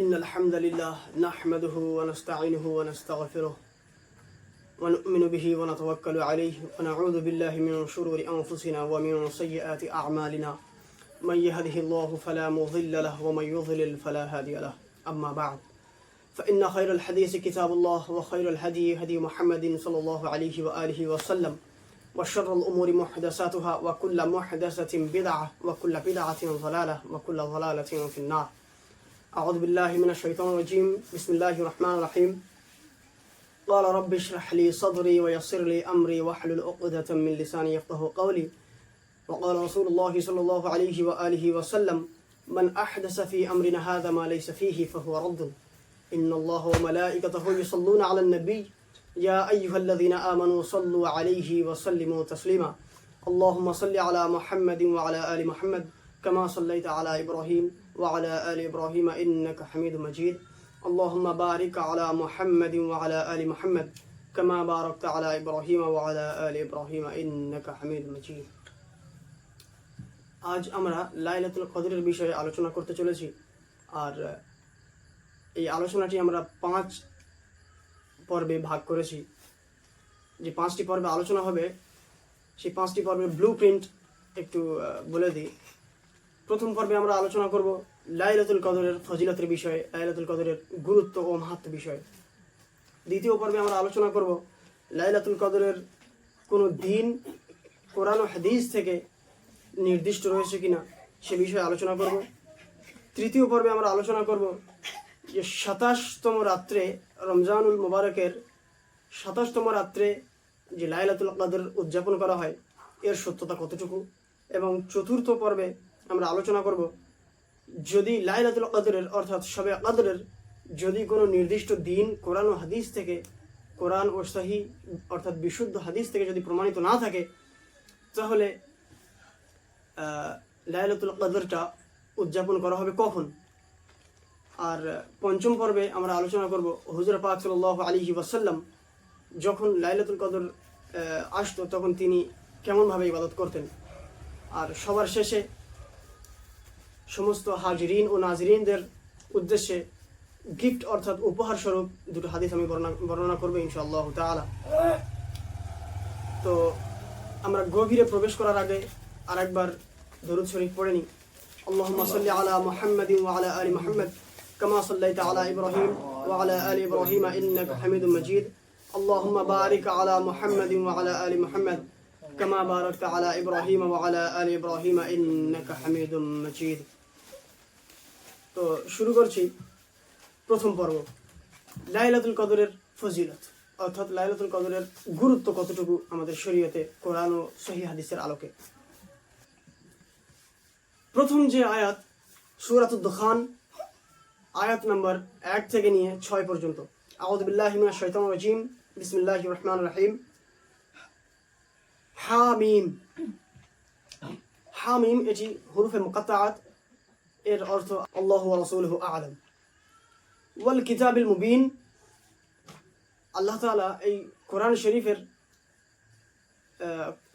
إن الحمد لله نحمده ونستعينه ونستغفره ونؤمن به ونتوكل عليه ونعوذ بالله من شرور أنفسنا ومن سيئات أعمالنا. من يهده الله فلا مضل له ومن يضلل فلا هادي له. أما بعد فإن خير الحديث كتاب الله وخير الهدي هدي محمد صلى الله عليه وآله وسلم. وشر الأمور محدثاتها وكل محدثة بدعة وكل بدعة ضلالة وكل ضلالة في النار. أعوذ بالله من الشيطان الرجيم. بسم الله الرحمن الرحيم. قال رب اشرح لي صدري ويسر لي أمري واحلل عقدة من لساني يفقه قولي. وقال رسول الله صلى الله عليه وآله وسلم من أحدث في أمرنا هذا ما ليس فيه فهو رد. إن الله وملائكته يصلون على النبي. يا أيها الذين آمنوا صلوا عليه وسلموا تسليما. اللهم صل على محمد وعلى آل محمد كما صليت على إبراهيم وعلى آل إبراهيم إنك حميد مجيد اللهم بارك على محمد وعلى آل محمد كما باركت على إبراهيم وعلى آل إبراهيم إنك حميد مجيد আজ আমরা লাইলাতুল কদরের বিষয়ে আলোচনা করতে চলেছি আর এই আলোচনাটি আমরা পাঁচ পর্বে ভাগ করেছি যে পাঁচটি পর্বে আলোচনা হবে সেই পাঁচটি পর্বের ব্লু প্রিন্ট একটু আহ, বলে দিই প্রথম পর্বে আমরা আলোচনা করব লাইলাতুল কদরের ফজিলতের বিষয়ে, লাইলাতুল কদরের গুরুত্ব ও মাহাত্ম বিষয়ে। দ্বিতীয় পর্বে আমরা আলোচনা করব লাইলাতুল কদরের কোনো দিন, কোরআন হাদিস থেকে নির্দিষ্ট রয়েছে কিনা সে বিষয়ে আলোচনা করব। তৃতীয় পর্বে আমরা আলোচনা করব যে সাতাশতম রাত্রে রমজানুল মোবারকের সাতাশতম রাত্রে যে লাইলাতুল কদর উদযাপন করা হয়, এর সত্যতা কতটুকু? এবং চতুর্থ পর্বে আমরা আলোচনা করব। যদি লাইলাতুল কদরের, অর্থাৎ সবে কদরের, যদি কোনো নির্দিষ্ট দিন কোরআন ও হাদিস থেকে, কোরআন ও সহি, অর্থাৎ বিশুদ্ধ হাদিস থেকে যদি প্রমাণিত না থাকে, তাহলে লাইলাতুল কদরটা উদযাপন করা হবে কখন? আর পঞ্চম পর্বে আমরা আলোচনা করব হুজুর পাক সাল্লাহ আলী ওয়াসাল্লাম যখন লাইলাতুল কদর আসতো, তখন তিনি কেমনভাবে ইবাদত করতেন? আর সবার শেষে সমস্ত হাজিরিন ও নাজরিনদের উদ্দেশ্যে গিফট অর্থাৎ উপহার স্বরূপ দুটো হাদিস আমি বর্ণনা বর্ণনা করবো ইনশাআল্লাহ তাআলা তো আমরা গভীরে প্রবেশ করার আগে আরেকবার দরুদ শরীফ পড়ে নিই اللهم صل على محمد وعلى آل محمد كما صليت على إبراهيم وعلى آل إبراهيم إنك حميد مجيد اللهم بارك على محمد وعلى آل محمد كما باركت على إبراهيم وعلى آل إبراهيم إنك حميد مجيد তো শুরু করছি প্রথম পর্ব। লাইলাতুল কদরের ফজিলত, অর্থাৎ লাইলাতুল কদরের গুরুত্ব কতটুকু আমাদের শরীয়তে কোরআন ও সহি হাদিসের আলোকে? প্রথম যে আয়াত সুরাতুদ দখান আয়াত নাম্বার এক থেকে নিয়ে ছয় পর্যন্ত। আউদ বিল্লাহ মিনাশ শাইতানির রাজিম, বিসমিল্লাহির রহমানির রহিম। হামিম। হামিম এটি হুরুফে মুকাত্তাআত এর অর্থ আল্লাহ রাসূলুহু আ'লাম। ওয়াল কিতাবিল মুবিন। আল্লাহ তাআলা এই কোরআন শরীফের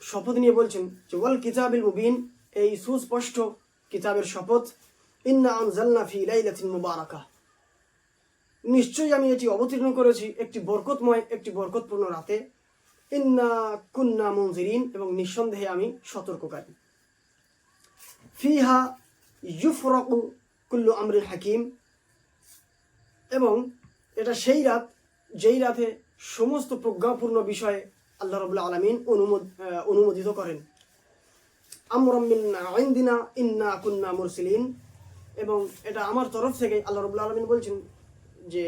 শপথ নিয়ে বলছেন যে, ওয়াল কিতাবিল মুবিন, এই সুস্পষ্ট কিতাবের শপথ, ইন্না আনজালনা ফি লাইলাতিন মুবারাকা। নিশ্চয়ই আমি এটি অবতীর্ণ করেছি একটি বরকতময়, একটি বরকতপূর্ণ রাতে। ইন্না কুন্না মুনজিরিন, এবং নিঃসন্দেহে আমি সতর্ককারী। ফিহা ইউফরাকু কুল্লু আমরিল হাকিম এবং এটা সেই রাত, যেই রাতে সমস্ত প্রজ্ঞাপূর্ণ বিষয়ে আল্লাহ রবুল্লা আলমিন অনুমোদ অনুমোদিত করেন। আমরমিন আইন্দিনা ইন্না কুন্না মুরসিলিন। এবং এটা আমার তরফ থেকে আল্লাহ রবুল্লা আলমিন বলছেন যে,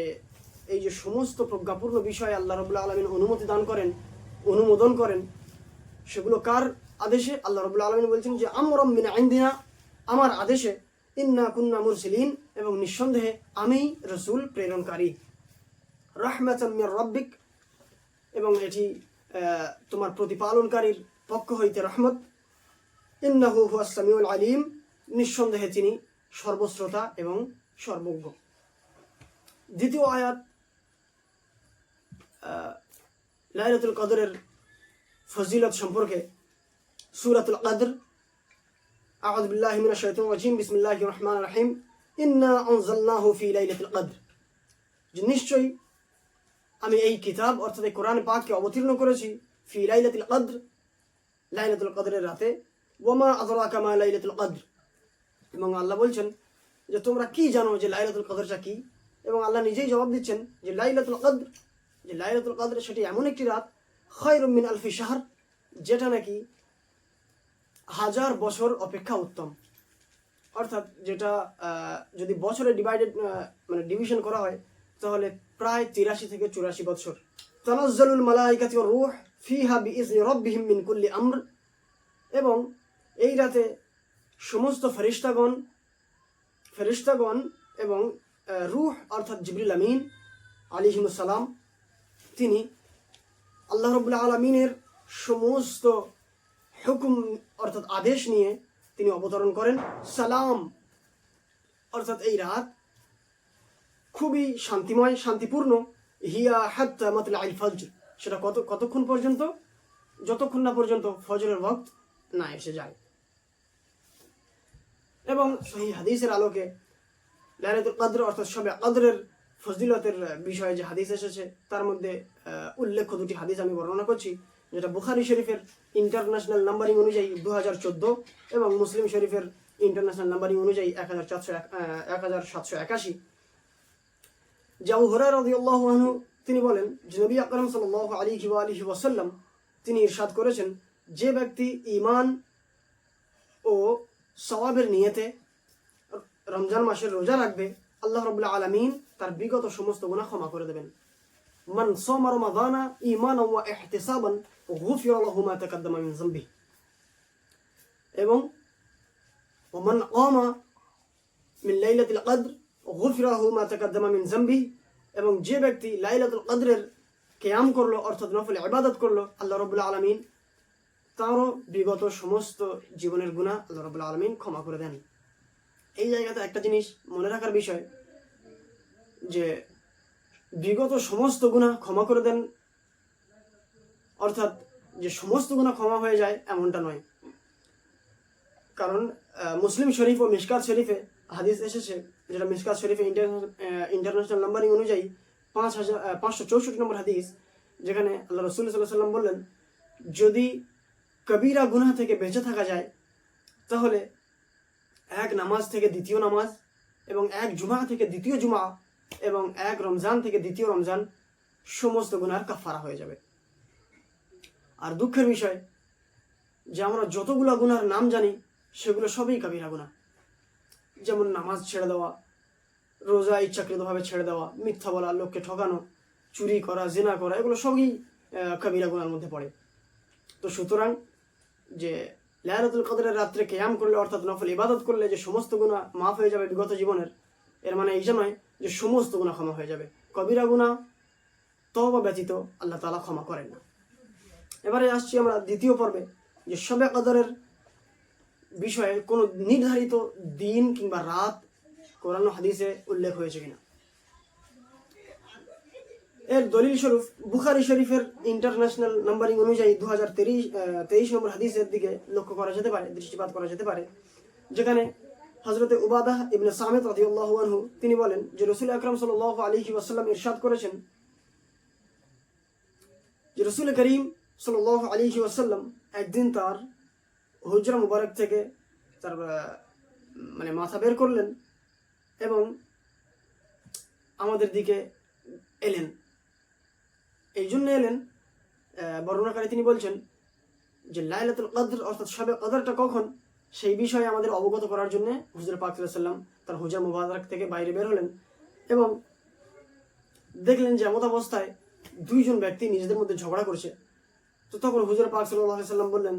এই যে সমস্ত প্রজ্ঞাপূর্ণ বিষয়ে আল্লাহ রবুল্লা আলমিন অনুমতি দান করেন, অনুমোদন করেন, সেগুলো কার আদেশে? আল্লাহ রবুল্লা আলমিন বলছেন যে আমরমিন আইন্দিনা আমার আদেশে ইন্না কুন্না মুরসিলিন এবং নিঃসন্দেহে আমি রসুল প্রেরণকারী। রহমাতাম মির রব্বিক এবং এটি তোমার প্রতিপালনকারীর পক্ষ হইতে রহমত। ইন্নাহু হুয়াস সামিউল আলিম নিঃসন্দেহে তিনি সর্বশ্রোতা এবং সর্বজ্ঞ। দ্বিতীয় আয়াত আহ, লাইলাতুল কদরের ফজিলত সম্পর্কে সূরাতুল কদর আউযু বিল্লাহি মিনাশ শাইতানির রাজিম, বিসমিল্লাহির রহমানির রহিম। ইন্না আনজালনাহু ফি লাইলাতুল কদর। যে নিশ্চয়ই আমি এই কিতাব, অর্থাৎ এই কোরআন পাককে অবতীর্ণ করেছি ফি লাইলাতুল কদর, লাইলাতুল কদরের রাতে। ওয়ামা আদরাকা মা লাইলাতুল কদর। এবং আল্লাহ বলছেন যে, তোমরা কি জানো যে লাইলাতুল কদরটা কি? এবং আল্লাহ নিজেই জবাব দিচ্ছেন যে, লাইলাতুল কদর, যে লাইলাতুল কদর সেটি এমন একটি রাত, খয়রুম মিন আলফি শাহর, যেটা নাকি হাজার বছর অপেক্ষা উত্তম। অর্থাৎ যেটা যদি বছরে ডিভাইডেড মানে ডিভিশন করা হয়, তাহলে প্রায় তিরাশি থেকে চুরাশি বছর। তানাজ্জালুল মালাইকাতি রূহ ফিহা বিইজনি রাব্বিহিম মিন কুল্লি আমর। এবং এই রাতে সমস্ত ফেরিস্তাগণ ফেরিস্তাগণ এবং রুহ অর্থাৎ জিবরিল আমিন আলিহিমুসালাম তিনি আল্লাহ রবুল্লা আলমিনের সমস্ত হুকুম, অর্থাৎ আদেশ নিয়ে তিনি অবতরণ করেন। সালাম, অর্থাৎ এই রাত খুবই শান্তিময়, শান্তিপূর্ণ। হিয়া হাত্তা মাতলা ফজর। সেটা কত, কতক্ষণ পর্যন্ত? যতক্ষণ না পর্যন্ত ফজরের ওয়াক্ত না এসে যায়। এবং সেই হাদিসের আলোকে লাইলাতুল কদর, অর্থাৎ সবে কদরের ফজিলতের বিষয়ে যে হাদিস এসেছে, তার মধ্যে উল্লেখ্য দুটি হাদিস আমি বর্ণনা করছি। যেটা বুখারি শরীফের ইন্টারন্যাশনাল নাম্বারিং অনুযায়ী দু হাজার চোদ্দ এবং মুসলিম শরীফের ইন্টারন্যাশনাল নাম্বারিং অনুযায়ী এক হাজার চারশো এক হাজার সাতশো একাশি। জাউ হরার রাদিয়াল্লাহু আনহু, তিনি বলেন যে নবী আকরম সাল্লাল্লাহু আলাইহি ওয়া আলিহি ওয়াসাল্লাম, তিনি ইরশাদ করেছেন যে ব্যক্তি ইমান ও সওয়াবের নিয়েতে রমজান মাসের রোজা রাখবে, আল্লাহ রাব্বুল আলামিন তার বিগত সমস্ত গুণা ক্ষমা করে দেবেন। মান সামা রমাদানা ঈমানান ওয়া ইহতিসাবান গুফিরা লাহু মা তাকাদ্দামা মিন যামবি এবং ومن قام মিন লাইলাতুল কদর গুফিরা লাহু মা তাকাদ্দামা মিন যামবি এবং যে ব্যক্তি লাইলাতুল কদরের কিয়াম করলো অর্থাৎ নফল ইবাদত করলো আল্লাহ রাব্বুল আলামিন তারও বিগত সমস্ত জীবনের গুনাহ আল্লাহ রাব্বুল আলামিন ক্ষমা করে দেন এই জায়গাতে একটা জিনিস মনে রাখার বিষয় যে বিগত সমস্ত গুনাহ ক্ষমা করে দেন। অর্থাৎ যে সমস্ত গুনাহ ক্ষমা হয়ে যায় এমনটা নয়। কারণ মুসলিম শরীফ ও মিশকাত শরীফে হাদিস এসেছে যেটা মিশকাত শরীফে ইন্টারন্যাশনাল নাম্বারিং অনুযায়ী পাঁচ হাজার পাঁচশো চৌষট্টি নম্বর হাদিস, যেখানে আল্লাহ রসুল সাল্লাহ সাল্লাম বললেন, যদি কবিরা গুনাহ থেকে বেঁচে থাকা যায়, তাহলে এক নামাজ থেকে দ্বিতীয় নামাজ এবং এক জুমা থেকে দ্বিতীয় জুমা এবং এক রমজান থেকে দ্বিতীয় রমজান সমস্ত গুনার কাফারা হয়ে যাবে। আর দুঃখের বিষয়, যে আমরা যতগুলো গুনার নাম জানি, সেগুলো সবই কাবিরা গুনাহ। যেমন নামাজ ছেড়ে দেওয়া, রোজা ইচ্ছাকৃতভাবে ছেড়ে দেওয়া, মিথ্যা বলা, লোককে ঠকানো, চুরি করা, জেনা করা, এগুলো সবই কাবিরা গুনার মধ্যে পড়ে। তো সুতরাং যে লায়ারাতুল কদরের রাত্রে কেয়াম করলে, অর্থাৎ নফল ইবাদত করলে যে সমস্ত গুণা মাফ হয়ে যাবে বিগত জীবনের এর মানে এই নয় যে সমস্ত গুণা ক্ষমা হয়ে যাবে। কবিরা গুণা তবা ব্যতীত আল্লাহ তালা ক্ষমা করেন না। এবারে আসছি আমরা দ্বিতীয় পর্বে, যে সবে কদরের বিষয়ে কোনো নির্ধারিত দিন কিংবা রাত কোরআন হাদিসে উল্লেখ হয়েছে কিনা। এর দলিল স্বরূপ, বুখারি শরীফের ইন্টারন্যাশনাল নাম্বারিং অনুযায়ী দু হাজার তেইশ তেইশ নম্বর হাদিসের দিকে লক্ষ্য করা যেতে পারে, দৃষ্টিপাত করা যেতে পারে, যেখানে হজরতে উবাদাহ ইবনে সামেত রাদিয়াল্লাহু আনহু, তিনি বলেন যে রসুল আকরাম সাল্লাল্লাহু আলাইহি ওয়াসাল্লাম ইরশাদ করেছেন যে রসুল করিম সাল্লাল্লাহু আলাইহি ওয়াসাল্লাম একদিন তার হুজরা মুবারক থেকে তার মানে মাথা বের করলেন এবং আমাদের দিকে এলেন। এই জন্য এলেন বর্ণনাকারী তিনি বলছেন যে লাইলাতুল কদর অর্থাৎ সবে কদরটা কখন? সেই বিষয়ে আমাদের অবগত করার জন্য হুজুর পাক সাল্লাম তার হুজা মুবারক থেকে বাইরে বের হলেন এবং দেখলেন যে এমত অবস্থায় দুইজন ব্যক্তি নিজেদের মধ্যে ঝগড়া করছে। তো তখন হুজুর পাক সাল্লাহ সাল্লাম বললেন,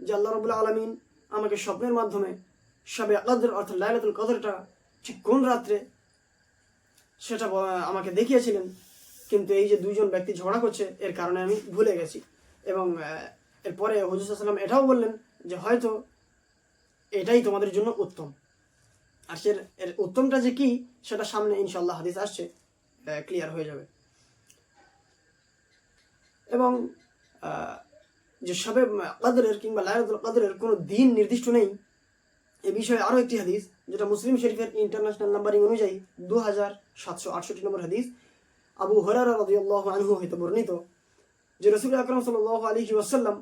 যে আল্লাহ রবুল্লা আলমিন আমাকে স্বপ্নের মাধ্যমে সবে কদর অর্থাৎ লাইলাতুল কদরটা ঠিক কোন রাত্রে সেটা আমাকে দেখিয়েছিলেন, কিন্তু এই যে দুইজন ব্যক্তি ঝগড়া করছে, এর কারণে আমি ভুলে গেছি। এবং এরপরে হুজুর সাল্লাম এটাও বললেন যে হয়তো এটাই তোমাদের জন্য উত্তম। আর সে এর উত্তমটা যে কি, সেটা সামনে ইনশাল্লাহ হাদিস আসছে ক্লিয়ার হয়ে যাবে। এবং যে সবে কাদরের কিংবা লায়াতুল কাদরের কোনো দিন নির্দিষ্ট নেই, এ বিষয়ে আরও একটি হাদিস, যেটা মুসলিম শরীফের ইন্টারন্যাশনাল নাম্বারিং অনুযায়ী দু হাজার সাতশো আটষট্টি নম্বর হাদিস, আবু হরারা রদিয়াল্লাহ আনহু হইতে বর্ণিত, যে রসুল আকরম সাল আলী ওয়াসাল্লাম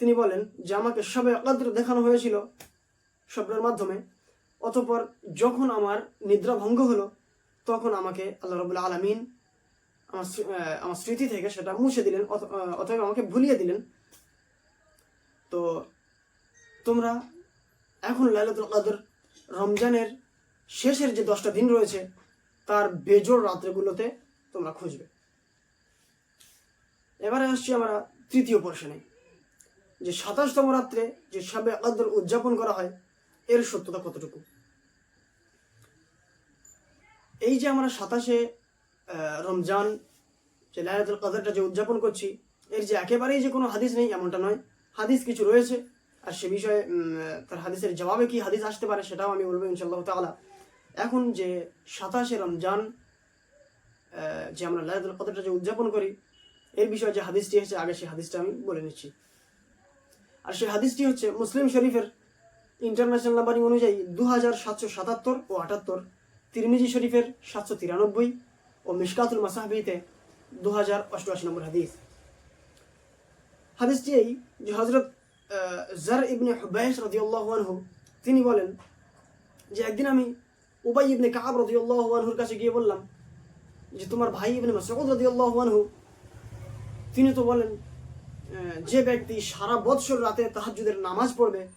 তিনি বলেন যে আমাকে সবে কদ্র দেখানো হয়েছিল স্বপ্নের মাধ্যমে। অতপর যখন আমার নিদ্রা ভঙ্গ হলো, তখন আমাকে আল্লাহ রবুল্লা আলমিন আমার আমার স্মৃতি থেকে সেটা মুছে দিলেন অতএব আমাকে ভুলিয়ে দিলেন। তো তোমরা এখন লাইলাতুল কদর রমজানের শেষের যে দশটা দিন রয়েছে, তার বেজোড় রাত্রেগুলোতে তোমরা খুঁজবে। এবারে আসছি আমরা তৃতীয় পোর্শনে যে সাতাশতম রাত্রে যে সবে কদর উদযাপন করা হয়, এর সত্যতা কতটুকু? এই যে আমরা সাতাশে রমজান, যে লাইলাতুল কদরটা যে উদযাপন করছি, এর যে একেবারেই যে কোনো হাদিস নেই, এমনটা নয়। হাদিস কিছু রয়েছে, আর সে বিষয়ে তার হাদিসের জবাবে কি হাদিস আসতে পারে সেটাও আমি বলব ইনশাল্লাহ তাআলা। এখন যে সাতাশে রমজান যে আমরা লাইলাতুল কদরটা যে উদযাপন করি, এর বিষয়ে যে হাদিসটি এসেছে, আগে সেই হাদিসটা আমি বলে নিচ্ছি। আর সেই হাদিসটি হচ্ছে মুসলিম শরীফের ইন্টারন্যাশনাল নাম্বারিং অনুযায়ী দু হাজার সাতশো সাতাত্তর ও আটাত্তর, তিরমিজি শরীফের সাতশো তিরানব্বই ও মিশকাতুল মাসাহবিতে দু হাজার অষ্টআশি নম্বর হাদিস। হাদিসটি এই যে হজরত জার ইবনে হুবাইস রদিউল্লাহ আনহু, তিনি বলেন যে একদিন আমি উবাই ইবনে কাব রদিউল্লাহ আনহুর কাছে গিয়ে বললাম যে তোমার ভাই ইবনে মাসউদ রদিউল্লাহ আনহু, তিনি তো বলেন যে ব্যক্তি সারা বৎসর রাতে তাহাজ্জুদের নামাজ পড়বে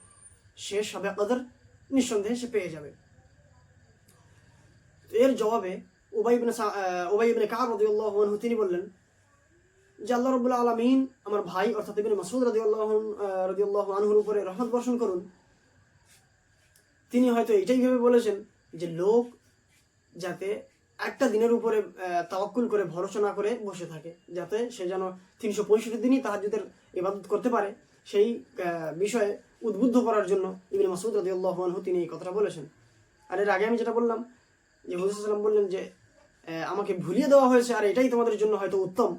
সে সবে কদর নিঃসন্দেহে সে পেয়ে যাবে। এর জবাবে উবাই ইবনে তিনি বললেন যে আল্লাহ রাব্বুল আলামিন আমার ভাই অর্থাৎ ইবনে মাসউদ রাদিয়াল্লাহু আহ, রাদিয়াল্লাহু আনহুর উপরে রহমত বর্ষণ করুন। তিনি হয়তো এটাই ভেবে বলেছেন যে লোক যাতে একটা দিনের উপরে তাওয়াক্কুল করে, ভরসা না করে বসে থাকে, যাতে সে যেন তিনশো পঁয়ষট্টি দিনই তাহাজ্জুদের ইবাদত করতে পারে। সেই বিষয়ে উদ্বুদ্ধ করার জন্য ইবনে মাসুদ রাদিয়াল্লাহু আনহু তিনি এই কথাটা বলেছেন। আর এর আগে আমি যেটা বললাম, যে হুজুর সাল্লাম বললেন যে আমাকে ভুলিয়ে দেওয়া হয়েছে আর এটাই তোমাদের জন্য হয়তো উত্তম।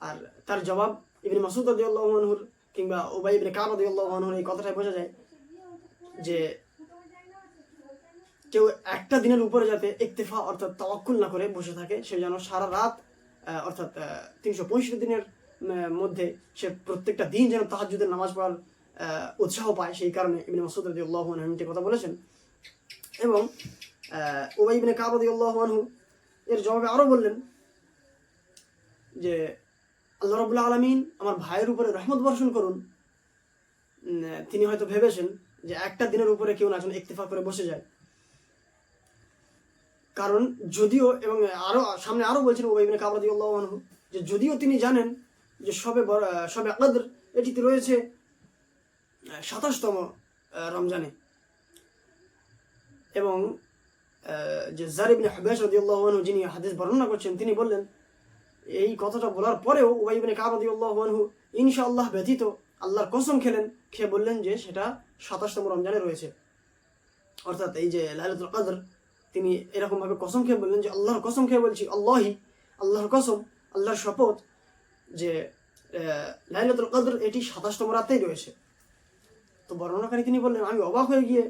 আর তার জবাব ইবনে মাসুদ রাদিয়াল্লাহু আনহুর কিংবা উবাই ইবনে কাব রাদিয়াল্লাহু আনহুর এই কথাটাই বোঝা যায় যে কেউ একটা দিনের উপরে যাতে ইক্তেফা অর্থাৎ তাওয়াক্কুল না করে, বসে থাকে, সে যেন সারা রাত অর্থাৎ তিনশো পঁয়ষট্টি দিনের মধ্যে সে প্রত্যেকটা দিন যেন তাহাজ্জুদের নামাজ পড়ার উৎসাহ পায়, সেই কারণে ইবনে মাসুদ রাদিয়াল্লাহু আনহু কথা বলেছেন। এবং ওবাই ইবনে কাব রাদিয়াল্লাহু আনহু এর জবাবে আরও বললেন যে, আল্লাহ রাব্বুল আলামিন আমার ভাইয়ের উপরে রহমত বর্ষণ করুন। তিনি হয়তো ভেবেছেন যে একটা দিনের উপরে কেউ না যেন ইক্তেফা করে বসে যায়। কারণ যদিও এবং আরও, সামনে আরও বলছেন ওবাই ইবনে কাব রাদিয়াল্লাহু আনহু যে যদিও তিনি জানেন যে সবে সবে কদর এটিতে রয়েছে সাতাশতম রমজানে। এবং যে জার ইবনে হুবাইস রাদিয়াল্লাহু আনহু যিনি হাদিস বর্ণনা করছেন, তিনি বললেন, এই কথাটা বলার পরেও উবাই ইবনে কাব রাদিয়াল্লাহু আনহু ইনশাআল্লাহ ব্যতীত আল্লাহর কসম খেলেন, খেয়ে বললেন যে সেটা সাতাশতম রমজানে রয়েছে। অর্থাৎ এই যে লাইলাতুল কদর তিনি এরকম ভাবে কসম খেয়ে বললেন যে, আল্লাহর কসম খেয়ে বলছি, আল্লাহি, আল্লাহর কসম, আল্লাহর শপথ যে লাইলাতুল কদর এটি সাতাশতম রাতেই রয়েছে। তো বর্ণনাকারী তিনি বললেন, আমি অবাক হয়ে গিয়ে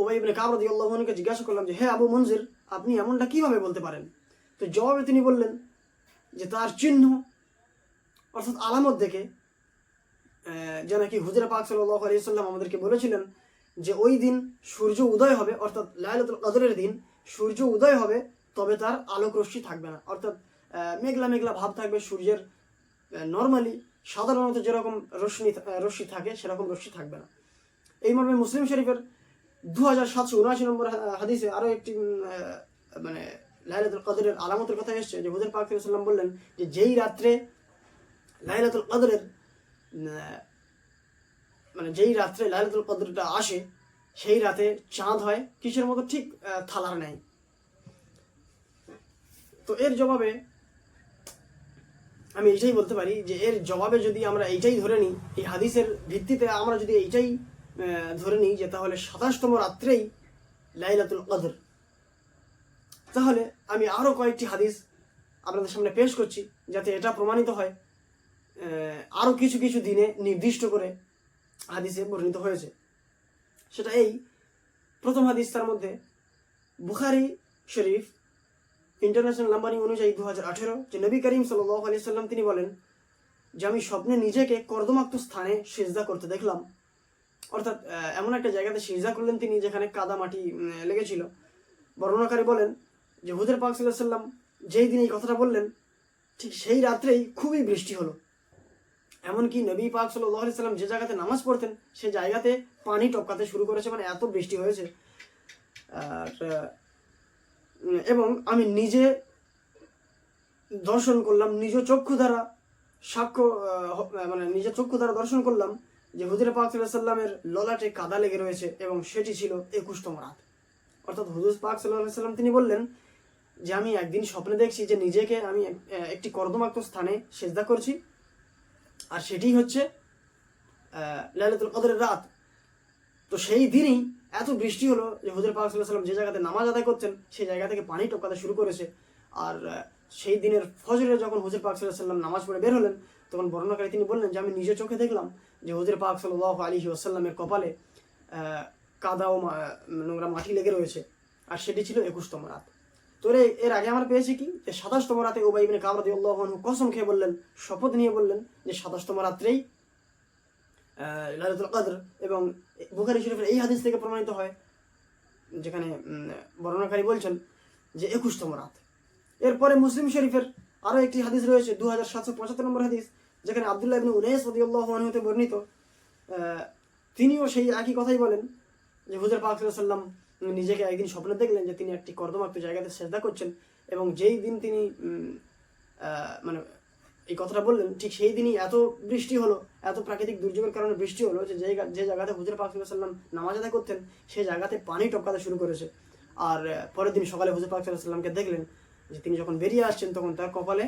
ওবাই ইবনে রাদিয়াল্লাহু আনহুকে জিজ্ঞাসা করলাম যে, হে আবু মনজির, আপনি এমনটা কীভাবে বলতে পারেন? তো জবাবে তিনি বললেন যে, তার চিহ্ন অর্থাৎ আলামত দেখে যে নাকি হুজরা পাক সাল্লাল্লাহু আলাইহি সাল্লাম আমাদেরকে বলেছিলেন যে ওই দিন সূর্য উদয় হবে, অর্থাৎ লাইলাতুল কদরের দিন, সূর্য উদয় হবে, তবে তার আলোক রশ্মি থাকবে না। অর্থাৎ মেঘলা মেঘলা ভাব থাকবে সূর্যের নর্মালি সাধারণত যেরকম রশ্মি রশ্মি থাকে, সেরকম রশ্মি থাকবে না। এই মর্মে মুসলিম শরীফের দু হাজার সাতশো উনআশি নম্বর হাদিসে আরও একটি মানে লাইলাতুল কদরের আলামতের কথা এসেছে, যে হুজুর পাক সাল্লাম বললেন যে যেই রাত্রে লাইলাতুল কদরের মানে যেই রাত্রে লাইলাতুল কদরটা আসে, সেই রাতে চাঁদ হয়, কিসের মতো ঠিক থালার নেয় তো এর জবাবে আমি এইটাই বলতে পারি যে এর জবাবে যদি আমরা এইটাই ধরে নিই, এই হাদিসের ভিত্তিতে আমরা যদি এইটাই ধরে নিই যে তাহলে সাতাশতম রাত্রেই লাইলাতুল কদর। তাহলে আমি আরও কয়েকটি হাদিস আপনাদের সামনে পেশ করছি, যাতে এটা প্রমাণিত হয় আরও কিছু কিছু দিনে নির্দিষ্ট করে হাদিসে বর্ণিত হয়েছে। সেটা এই, প্রথম হাদিস তার মধ্যে বুখারি শরীফ ইন্টারন্যাশনাল নাম্বারিং অনুযায়ী দু হাজার আঠেরো, যে নবী করিম সাল্লাম তিনি বলেন যে আমি স্বপ্নে নিজেকে কর্দমাক্ত স্থানে সেজদা করতে দেখলাম। অর্থাৎ এমন একটা জায়গাতে সেজদা করলেন তিনি যেখানে কাদা মাটি লেগেছিল। বর্ণনাকারী বলেন যে হুজুর পাক সাল্লাহ সাল্লাম যেই দিন এই কথাটা বললেন, ঠিক সেই রাত্রেই খুবই বৃষ্টি হলো। এমনকি নবী পাক সাল্লাহ সাল্লাম যে জায়গাতে নামাজ পড়তেন, সে জায়গাতে পানি টপকাতে শুরু করেছে মানে এত বৃষ্টি হয়েছে। আর এবং আমি নিজে দর্শন করলাম, নিজ চক্ষু দ্বারা সাক্ষ্য মানে নিজ চক্ষু দ্বারা দর্শন করলাম যে হুজুর পাক সাল্লামের ললাটে কাদা লেগে রয়েছে এবং সেটি ছিল একুশতম রাত। অর্থাৎ হুজুর পাক সাল্লাহ সাল্লাম তিনি বললেন যে, আমি একদিন স্বপ্নে দেখছি যে নিজেকে আমি একটি কর্দমাক্ত স্থানে সেজদা করছি। আর সেটি হচ্ছে আহ, লাইলাতুল কদরের রাত। তো সেই দিনই এত বৃষ্টি হলো যে হুজুর পাক সাল্লাম যে জায়গাতে নামাজ আদায় করতেন সেই জায়গা থেকে পানি টপকাতে শুরু করেছে। আর সেই দিনের ফজরে যখন হুজুর পাক সাল্লাম নামাজ পড়ে বের হলেন তখন বর্ণনাকারী তিনি বললেন যে আমি নিজে চোখে দেখলাম যে হুজুর পাক সাল্লাহ আলী ওসাল্লামের কপালে কাদা ও নোংরা মাটি লেগে রয়েছে। আর সেটি ছিল একুশতম রাত। তো রে এর আগে আমরা পেয়েছি কি? যে সাতাশতম রাতে ওবাই ইবনে কাবরাদি আল্লাহ কসম খেয়ে বললেন শপথ নিয়ে বললেন যে সাতাশতম রাত্রেই আহ, লাইলাতুল কদর এবং বুখারী শরীফের এই হাদিস থেকে প্রমাণিত হয় যেখানে বর্ণনাকারী বলছেন যে একুশতম রাত। এরপরে মুসলিম শরীফের আরও একটি হাদিস রয়েছে দু হাজার সাতশো পঁচাত্তর নম্বর হাদিস যেখানে আবদুল্লাহ ইবনে উনাইস আনহু হতে বর্ণিত তিনিও সেই একই কথাই বলেন যে হুজুর পাক সাল্লাম নিজেকে একদিন স্বপ্নে দেখলেন যে তিনি একটি কর্দমাক্ত জায়গাতে সেজদা করছেন এবং যেই দিন তিনি মানে এই কথাটা বললেন, ঠিক সেই দিনই এত বৃষ্টি হলো, এত প্রাকৃতিক দুর্যোগের কারণে বৃষ্টি হলো যে যে জায়গাতে হুজুর পাক সাল্লাল্লাহু সাল্লাম নামাজ আদায় করতেন, সেই জায়গাতে পানি টপকাতে শুরু করেছে। আর পরের দিন সকালে হুজুর পাক সাল্লাল্লাহু সাল্লামকে দেখলেন যে তিনি যখন বেরিয়ে আসছেন, তখন তার কপালে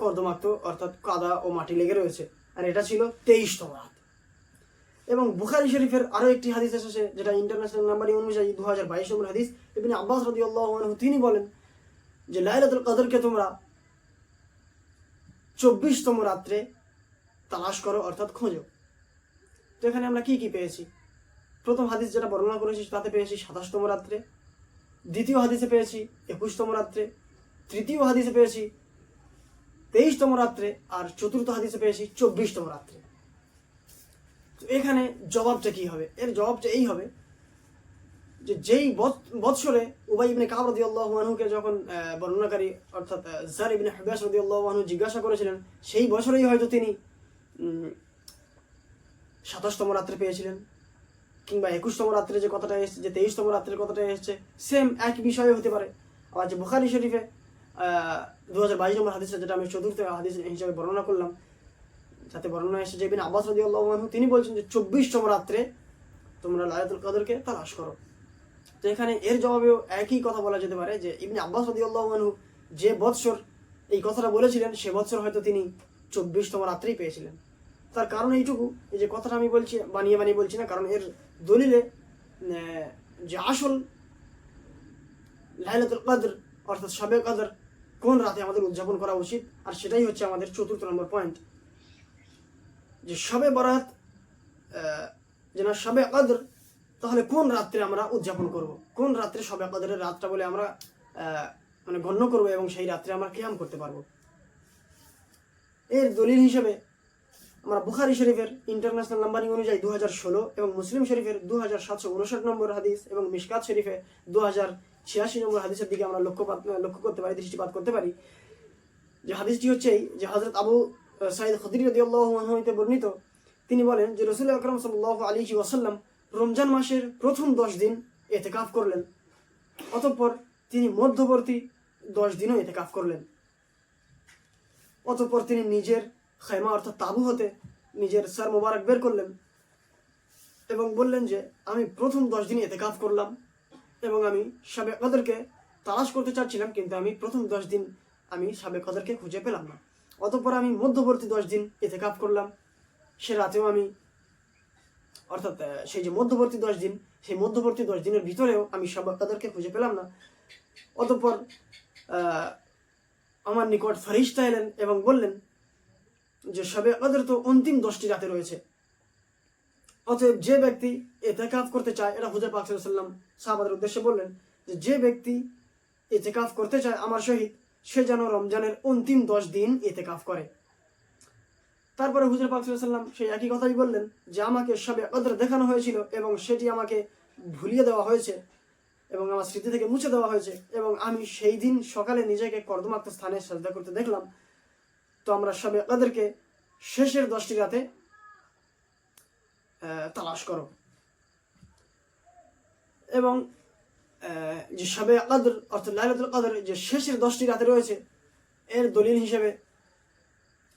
কর্দমাক্ত অর্থাৎ কাদা ও মাটি লেগে রয়েছে। আর এটা ছিল তেইশতম রাত। এবং বুখারি শরীফের আরও একটি হাদিস এসেছে যেটা ইন্টারন্যাশনাল নাম্বারিং অনুযায়ী দু হাজার বাইশ নম্বর হাদিস। ইবনে আব্বাস রাদিয়াল্লাহু আনহু, তিনি বলেন যে, লাইলাতুল কদরকে তোমরা চব্বিশতম রাত্রে তালাশ করো, অর্থাৎ খোঁজো। তো এখানে আমরা কি কি পেয়েছি? প্রথম হাদিস যেটা বর্ণনা করেছি, তাতে পেয়েছি সাতাশতম রাত্রে। দ্বিতীয় হাদিসে পেয়েছি একুশতম রাত্রে। তৃতীয় হাদিসে পেয়েছি তেইশতম রাত্রে। আর চতুর্থ হাদিসে পেয়েছি চব্বিশতম রাত্রে। তো এখানে জবাবটা কি হবে? এর জবাবটা এই হবে যে যেই বৎ- বৎসরে উবাই ইবনে কাব রাদিয়াল্লাহু আনহুকে যখন বর্ণনাকারী অর্থাৎ জার ইবনে হাবাস রাদিয়াল্লাহু আনহু জিজ্ঞাসা করেছিলেন, সেই বছরেই হয়তো তিনি সাতাশতম রাত্রে পেয়েছিলেন কিংবা একুশতম রাত্রে যে কথাটা এসেছে, যে তেইশতম রাত্রের কথাটা এসেছে সেম এক বিষয়ে হতে পারে। আবার যে বুখারি শরীফে দু হাজার বাইশ নম্বর হাদিসে যেটা আমি চতুর্থ হাদিস হিসাবে বর্ণনা করলাম যাতে বর্ণনা এসেছে যে বিন আব্বাস রাদিয়াল্লাহু আনহু, তিনি বলছেন যে চব্বিশতম রাত্রে তোমরা লায়াতুল কদরকে তালাশ করো। তো এখানে এর জবাবেও একই কথা বলা যেতে পারে যে ইবনে আব্বাস রাদিয়াল্লাহু আনহু যে বৎসর এই কথাটা বলেছিলেন, সে বৎসর হয়তো তিনি চব্বিশতম রাত্রেই পেয়েছিলেন। তার কারণ এইটুকু, এই যে কথাটা আমি বলছি, বানিয়ে বানিয়ে বলছি না, কারণ এর দলিলে যে আসল লাইলাতুল কদর, অর্থাৎ সবে কদর কোন রাতে আমাদের উদযাপন করা উচিত? আর সেটাই হচ্ছে আমাদের চতুর্থ নম্বর পয়েন্ট যে সবে বরাত যেন সবে কদর, তাহলে কোন রাত্রে আমরা উদযাপন করব? কোন রাত্রে সবে কদরের রাতটা বলে আমরা মানে গণ্য করব এবং সেই রাত্রে আমরা কিয়াম করতে পারব? এর দলিল হিসেবে আমরা বুখারি শরীফের ইন্টারন্যাশনাল নাম্বারিং অনুযায়ী দু হাজার ষোলো এবং মুসলিম শরীফের দু হাজার সাতশো উনষাট নম্বর হাদিস এবং মিশকাত শরীফে দু হাজার ছিয়াশি নম্বর হাদিসের দিকে আমরা লক্ষ্যপাত লক্ষ্য করতে পারি, দৃষ্টিপাত করতে পারি। যে হাদিসটি হচ্ছে এই যে হজরত আবু সাইদ খদির হইতে বর্ণিত। তিনি বলেন যে রসুল আকরম সাল্লাহ আলী ওয়াসাল্লাম রমজান মাসের প্রথম দশ দিন এতেকাফ করলেন। অতঃপর তিনি মধ্যবর্তী দশ দিনও এতেকাফ করলেন। অতঃপর তিনি নিজের খেমা অর্থাৎ তাবু হতে নিজের স্যার মোবারক বের করলেন এবং বললেন যে, আমি প্রথম দশ দিন এতেকাফ করলাম এবং আমি সাবেক কদরকে তালাশ করতে চাচ্ছিলাম, কিন্তু আমি প্রথম দশ দিন আমি সাবেক কদরকে খুঁজে পেলাম না। অতঃপর আমি মধ্যবর্তী দশ দিন এতেকাফ করলাম। সে রাতেও আমি, অর্থাৎ সেই যে মধ্যবর্তী দশ দিন, সেই মধ্যবর্তী দশ দিনের ভিতরেও আমি সব কদরকে খুঁজে পেলাম না। অতঃপর আমার নিকট ফরিস্তা এলেন এবং বললেন যে, সবে কদর তো অন্তিম দশটি রাতে রয়েছে। অতএব যে ব্যক্তি এতেকাফ করতে চায়, এটা হুজুর পাক সাল্লাম সাহাবাদের উদ্দেশ্যে বললেন যে যে ব্যক্তি এতেকাফ করতে চায় আমার সহিত সে যেন রমজানের অন্তিম দশ দিন এতে কাফ করে। তারপরে হুজুর পাক সাল্লাম সেই একই কথাই বললেন যে, আমাকে সবে কদর দেখানো হয়েছিল এবং সেটি আমাকে ভুলিয়ে দেওয়া হয়েছে এবং আমার স্মৃতি থেকে মুছে দেওয়া হয়েছে এবং আমি সেই দিন সকালে নিজেকে কর্দমাক্ত স্থানে শ্রদ্ধা করতে দেখলাম। তো আমরা সবে কদরকে শেষের দশটি রাতে তালাশ করো এবং যে সবে কদর, অর্থাৎ লাইলাতুল কদর যে শেষের দশটি রাতে রয়েছে, এর দলিল হিসেবে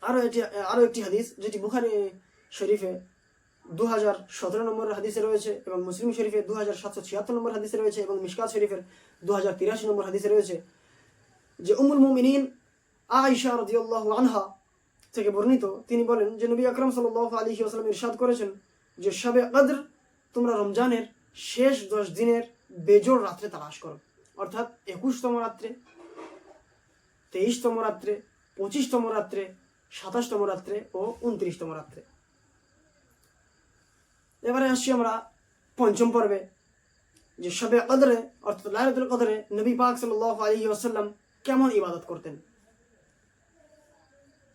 আরও এটি আরও একটি হাদিস, যেটি বুখারি শরীফে দু হাজার সতেরো নম্বর হাদিসে রয়েছে এবং মুসলিম শরীফে দু হাজার সাতশো ছিয়াত্তর নম্বর হাদিসে রয়েছে এবং মিশকাত শরীফের দু হাজার তিরাশি নম্বর হাদিসে রয়েছে। যে উমুল মুমিনিন আয়েশা রাদিয়াল্লাহু আনহা থেকে বর্ণিত, তিনি বলেন যে নবী আকরাম সাল্লাল্লাহু আলাইহি ওয়াসাল্লাম ইরশাদ করেছেন যে শবে কদর তোমরা রমজানের শেষ দশ দিনের বেজোড় রাত্রে তালাশ করো। অর্থাৎ একুশতম রাত্রে, তেইশতম রাত্রে, পঁচিশতম রাত্রে, সাতাশতম রাত্রে ও উনত্রিশতম রাত্রে। এবারে আসছি আমরা পঞ্চম পর্বে, যে সবে কদরে, অর্থাৎ লাইলাতুল কদরে নবী পাক সাল্লাল্লাহু আলাইহি ওয়াসাল্লাম কেমন ইবাদত করতেন?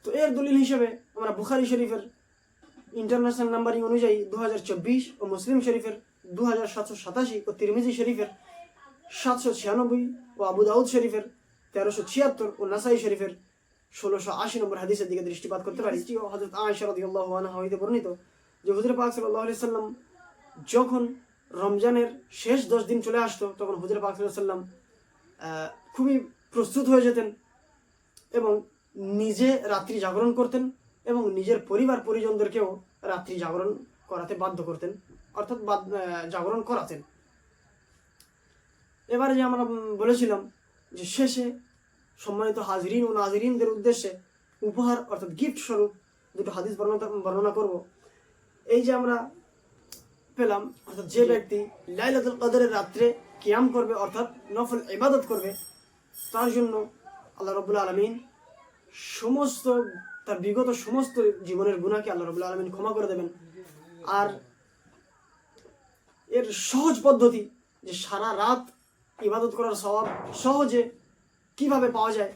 তো এর দলিল হিসেবে আমরা বুখারি শরীফের ইন্টারন্যাশনাল নাম্বারিং অনুযায়ী দু হাজার চব্বিশ ও মুসলিম শরীফের দু হাজার সাতশো সাতাশি ও তিরমিজি শরীফের সাতশো ছিয়ানব্বই ও আবু দাউদ শরীফের তেরোশো ছিয়াত্তর ও নাসাই শরীফের ষোলোশো আশি নম্বর হাদিসের দিকে দৃষ্টিপাত করতে পারি। এটিও হজরত আয়েশা রাদিয়াল্লাহু আনহা হইতে বর্ণিত যে হুজুর পাক আলাইহি সাল্লাম যখন রমজানের শেষ দশ দিন চলে আসতো তখন হুজুর পাক সাল্লাম খুবই প্রস্তুত হয়ে যেতেন এবং নিজে রাত্রি জাগরণ করতেন এবং নিজের পরিবার পরিজনদেরকেও রাত্রি জাগরণ করাতে বাধ্য করতেন। অর্থাৎ বাদ- জাগরণ করাতেন। এবারে যে আমরা বলেছিলাম যে শেষে সম্মানিত হাজরিন ও নাজরিনদের উদ্দেশ্যে উপহার অর্থাৎ গিফট স্বরূপ দুটো হাদিস বর্ণনা বর্ণনা করব। এই যে আমরা পেলাম অর্থাৎ যে ব্যক্তি লাইলাতুল কদরের রাত্রে কিয়াম করবে অর্থাৎ নফল ইবাদত করবে তার জন্য আল্লাহ রবুল্লা আলমিন সমস্ত তার বিগত সমস্ত জীবনের গুণাকে আল্লাহ রবুল্লা আলমিন ক্ষমা করে দেবেন। আর এর সহজ পদ্ধতি যে সারা রাত ইবাদত করার স্বভাব সহজে কীভাবে পাওয়া যায়,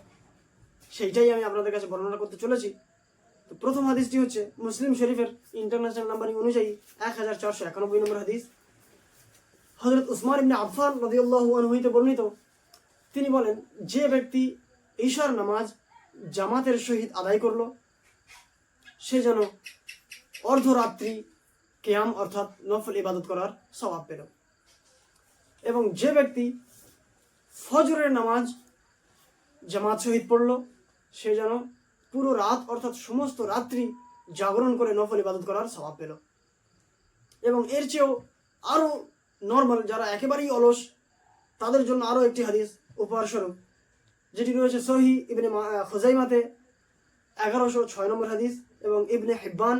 সেইটাই আমি আপনাদের কাছে বর্ণনা করতে চলেছি। তো প্রথম হাদিসটি হচ্ছে মুসলিম শরীফের ইন্টারন্যাশনাল নাম্বারিং অনুযায়ী এক হাজার চারশো একানব্বই নম্বর হাদিস। হজরত উসমান ইবনে আফফান রাদিয়াল্লাহু আনহু হইতে বর্ণিত, তিনি বলেন, যে ব্যক্তি ঈশার নামাজ জামাতের সহিত আদায় করল, সে যেন অর্ধরাত্রি কেয়াম অর্থাৎ নফল ইবাদত করার স্বভাব পেল। এবং যে ব্যক্তি ফজরের নামাজ জামাত শহীদ পড়ল, সে যেন পুরো রাত অর্থাৎ সমস্ত রাত্রি জাগরণ করে নফল ইবাদত করার স্বভাব পেল। এবং এর চেয়েও আরও নর্মাল যারা একেবারেই অলস, তাদের জন্য আরও একটি হাদিস উপহার স্বরূপ যেটি রয়েছে সহি ইবনে খোজাইমাতে এগারোশো ছয় নম্বর হাদিস এবং ইবনে হিব্বান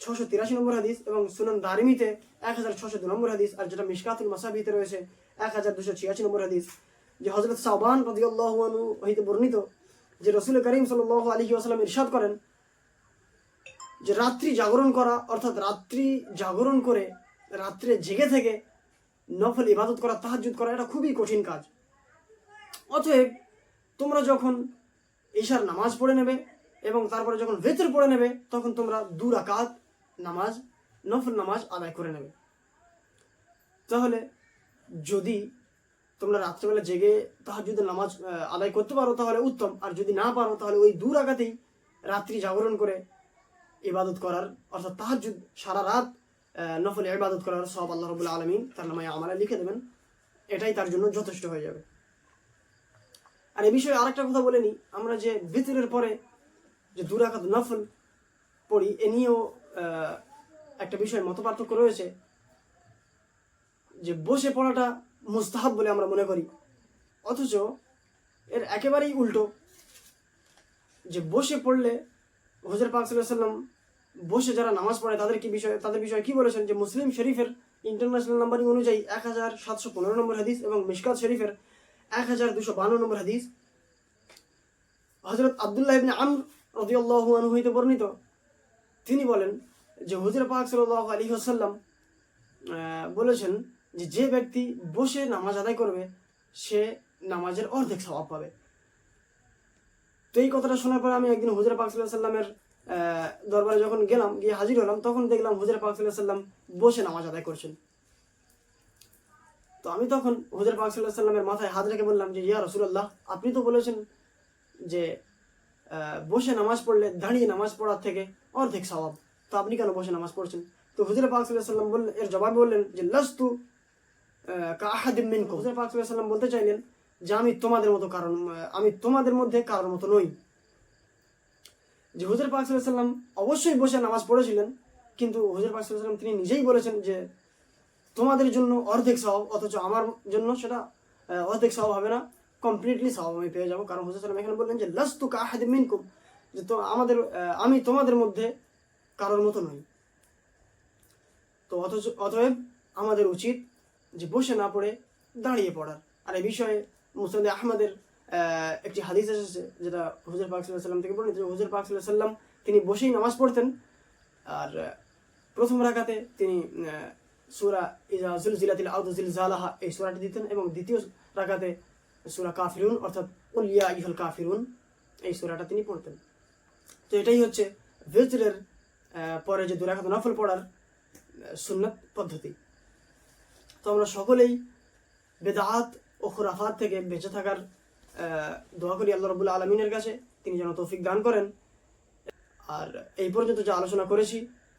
ছশো তিরাশি নম্বর হাদিস এবং সুনান দারিমিতে এক হাজার ছশো দু নম্বর হাদিস, আর যেটা মিশকাতুল মাসাবিতে রয়েছে, এক হাজার দুশো ছিয়াশি নম্বর হাদিস, যে হজরত সাবান রদিয়াল্লাহু আনহু হইতে বর্ণিত, যে রসুল করিম সাল্লাল্লাহু আলাইহি ওয়াসাল্লাম ইরশাদ করেন যে রাত্রি জাগরণ করা, অর্থাৎ রাত্রি জাগরণ করে রাত্রে জেগে থেকে নফল ইবাদত করা, তাহাজ্জুদ করা, এটা খুবই কঠিন কাজ। অতএব তোমরা যখন ঈশার নামাজ পড়ে নেবে এবং তারপরে যখন ভেতর পড়ে নেবে, তখন তোমরা দু রাকাত নামাজ, নফল নামাজ আদায় করে নেবে। তাহলে যদি তোমরা রাত্রেবেলা জেগে তাহার যদি নামাজ আদায় করতে পারো, তাহলে উত্তম। আর যদি না পারো, তাহলে ওই দু রাকাতেই রাত্রি জাগরণ করে ইবাদত করার, অর্থাৎ তাহাজ্জুদ, সারা রাত নফল ইবাদত করার সব আল্লাহ রবুল্লা আলমিন তার নামে আমালে লিখে দেবেন। এটাই তার জন্য যথেষ্ট হয়ে যাবে। আর এ বিষয়ে আরেকটা কথা বলে নিই। আমরা যে ভিতরের পরে যে দুরাকাত নফল পড়ি, এ নিয়েও একটা বিষয় মত পার্থক্য রয়েছে যে বসে পড়াটা মুস্তাহাব বলে আমরা মনে করি। অথচ এর একেবারেই উল্টো, যে বসে পড়লে হজর পাক সাল্লাম বসে যারা নামাজ পড়ে, তাদের কি বিষয়ে, তাদের বিষয়ে কি বলেছেন যে মুসলিম শরীফের ইন্টারন্যাশনাল নাম্বারিং অনুযায়ী এক হাজার সাতশো পনেরো নম্বর হাদিস এবং মিশকাত শরীফের এক হাজার দুশো বান্ন নম্বর হাদিস? হজরত আবদুল্লাহ ইবনে আমর রাদিয়াল্লাহু আনহু হইতে বর্ণিত তিনি বলেন যে হুজুর পাক সাল্লাহ আলী আসাল্লাম বলেছেন যে যে ব্যক্তি বসে নামাজ আদায় করবে, সে নামাজের অর্ধেক স্বভাব পাবে। তো এই কথাটা শোনার পর আমি একদিন হুজুর পাক সাল্লাহ সাল্লামের দরবারে যখন গেলাম, গিয়ে হাজির হলাম, তখন দেখলাম হুজুর পাক সাল্লাহ সাল্লাম বসে নামাজ আদায় করছেন। তো আমি তখন হুজুর পাক সাল্লাহ সাল্লামের মাথায় হাত রেখে বললাম যে, ইয়া রসুল্লাহ আপনি তো বলেছেন যে বসে নামাজ পড়লে, দাঁড়িয়ে নামাজ পড়ার থেকে অর্ধেক স্বভাব তো আপনি কেন বসে নামাজ পড়ছেন? তো হুজুর পাক সাল্লাম বললেন এর জবাবে বললেন যে, লাস্তু কাহাদিম মিনকুম। হুজুর পাক সাল্লাম বলতে চাইলেন যে, আমি তোমাদের মতো কারণ, আমি তোমাদের মধ্যে কারোর মতো নই। যে হুজুর পাক সাল্লাম অবশ্যই বসে নামাজ পড়েছিলেন, কিন্তু হুজুর পাক সাল্লাম তিনি নিজেই বলেছেন যে, তোমাদের জন্য অর্ধেক স্বভাব অথচ আমার জন্য সেটা অর্ধেক স্বভাব হবে না। কমপ্লিটলি স্বভাব আমি পেয়ে যাব। কারণ হুজুর সাল্লাম এখানে বললেন যে, লাস্তু কাহাদ মিনকুম। যে তো আমাদের আমি তোমাদের মধ্যে কারোর মতো নই। তো অথচ, অতএব আমাদের উচিত যে বসে না পড়ে দাঁড়িয়ে পড়ার। আর এই বিষয়ে মুসলিম আহমদের একটি হাদিস এসেছে, যেটা হুজুর পাক সাল্লাম থেকে যে হুজুর পাক সাল্লাম তিনি বসেই নামাজ পড়তেন, আর প্রথম রাখাতে তিনি সুরা ইজা জুলজিলাতিল আউদ জিলজালাহা এই সুরাটি দিতেন এবং দ্বিতীয় রাখাতে সুরা কাফিরুন, অর্থাৎ উলিয়া ইহুল কাফিরুন, এই সুরাটা তিনি পড়তেন। তো এটাই হচ্ছে ভিতরের পরে যে দুরাখাত নফল পড়ার সুন্নত পদ্ধতি। তো আমরা সকলেই বেদাহাত ও খুরাফাত থেকে বেঁচে থাকার দোয়া করি আল্লাহ রবুল্লা আলমিনের কাছে। তিনি যেন তৌফিক দান করেন। আর এই পর্যন্ত যা আলোচনা করেছি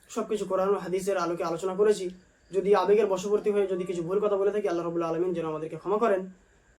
সব কিছু কোরআন হাদিসের আলোকে আলোচনা করেছি। যদি আবেগের বশবর্তী হয়ে যদি কিছু ভুল কথা বলে থাকি, আল্লাহ রবুল্লা আলমিন যেন আমাদেরকে ক্ষমা করেন।